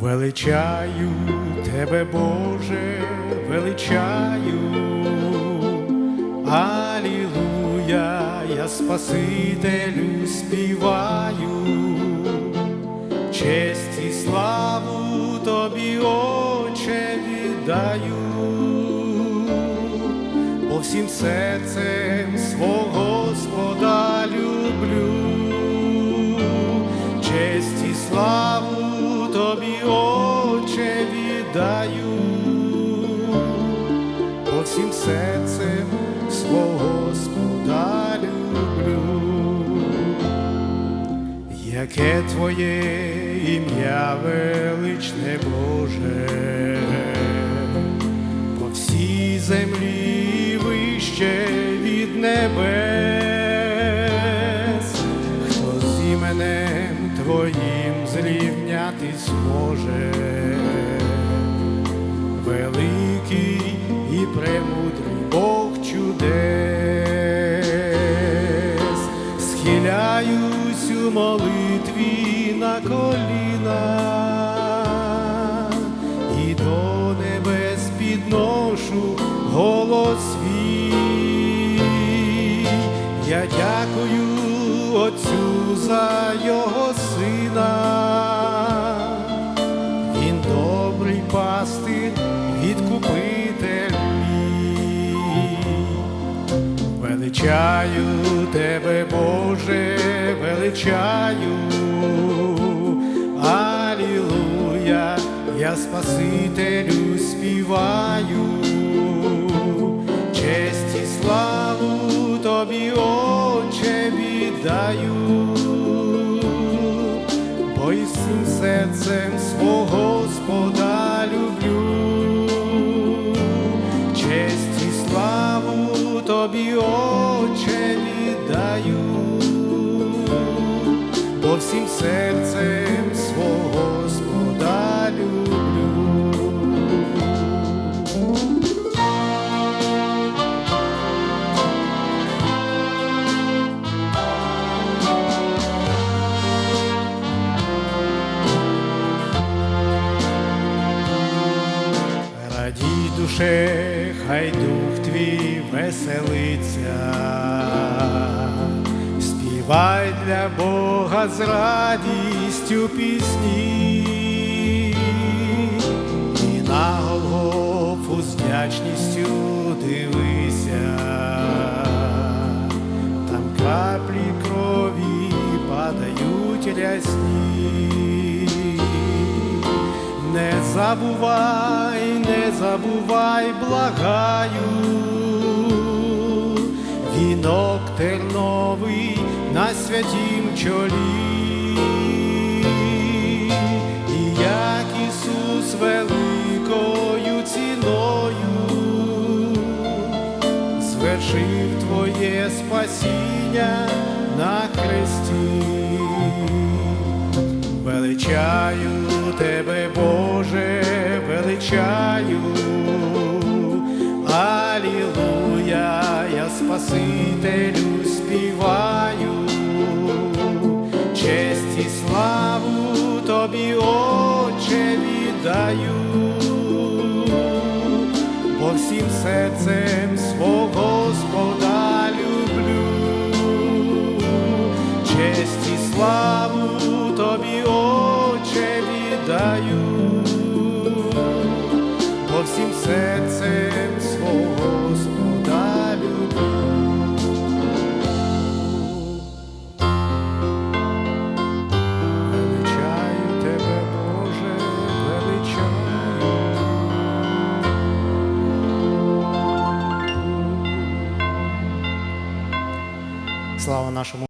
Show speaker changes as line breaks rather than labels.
Величаю тебе, Боже, величаю, Алілуя, я Спасителю співаю, честь і славу тобі, Отче, віддаю, бо всім серцем свого Господа люблю, честь і славу віддаю, бо всім серцем свого Господа люблю. Яке твоє ім'я величне Боже, по всій землі вище від небес, хто з іменем Твоїм зрівнятись може, великий і премудрий Бог чудес, схиляюсь у молитві на коліна і до небес підношу голос свій. Я дякую Отцю за його сина. Величаю. Алілуя, я Спасителю співаю. Честь і славу тобі, Отче, віддаю бо і всім серцем свого Господа люблю, всім серцем свого Господа люблю. Радій душе, хай дух твій веселиться, співай для Бога з радістю пісні, і на Голгофу з вдячністю дивися, там краплі крові падають рясні. Не забувай, не забувай, благаю, вінок терновий на святім чолі, і як Ісус великою ціною звершив Твоє спасіння на хресті. Величаю тебе, Боже, величаю, Алілуя, я Спасителю всім серцем свого Господа люблю. Честь і славу тобі, Отче, віддаю, бо всім серцем Слава нашому